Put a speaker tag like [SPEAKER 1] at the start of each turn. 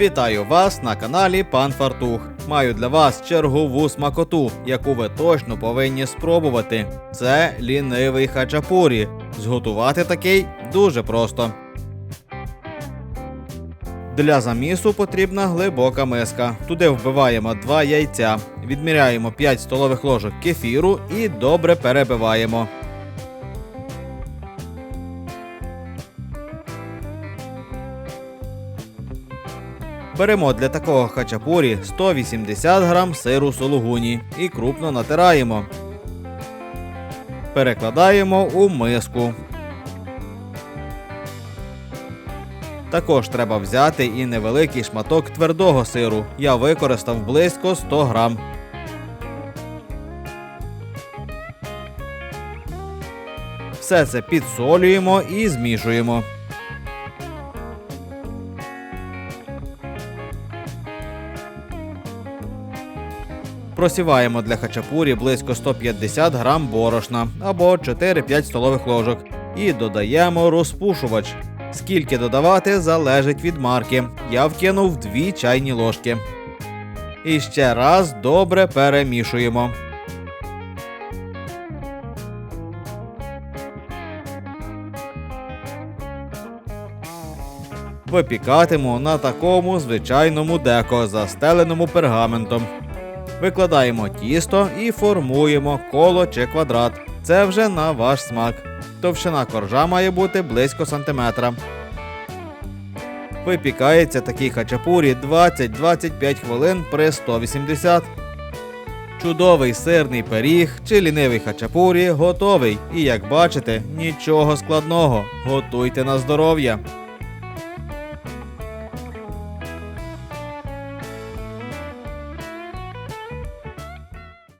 [SPEAKER 1] Вітаю вас на каналі Пан Фартух. Маю для вас чергову смакоту, яку ви точно повинні спробувати. Це лінивий хачапурі. Зготувати такий дуже просто. Для замісу потрібна глибока миска. Туди вбиваємо 2 яйця, відміряємо 5 столових ложок кефіру і добре перебиваємо. Беремо для такого хачапурі 180 грам сиру сулугуні і крупно натираємо. Перекладаємо у миску. Також треба взяти і невеликий шматок твердого сиру. Я використав близько 100 грам. Все це підсолюємо і змішуємо. Просіваємо для хачапурі близько 150 грам борошна або 4-5 столових ложок і додаємо розпушувач. Скільки додавати залежить від марки. Я вкинув 2 чайні ложки. І ще раз добре перемішуємо. Випікатиму на такому звичайному деко, застеленому пергаментом. Викладаємо тісто і формуємо коло чи квадрат. Це вже на ваш смак. Товщина коржа має бути близько сантиметра. Випікається такий хачапурі 20-25 хвилин при 180. Чудовий сирний пиріг чи лінивий хачапурі готовий. І як бачите, нічого складного. Готуйте на здоров'я.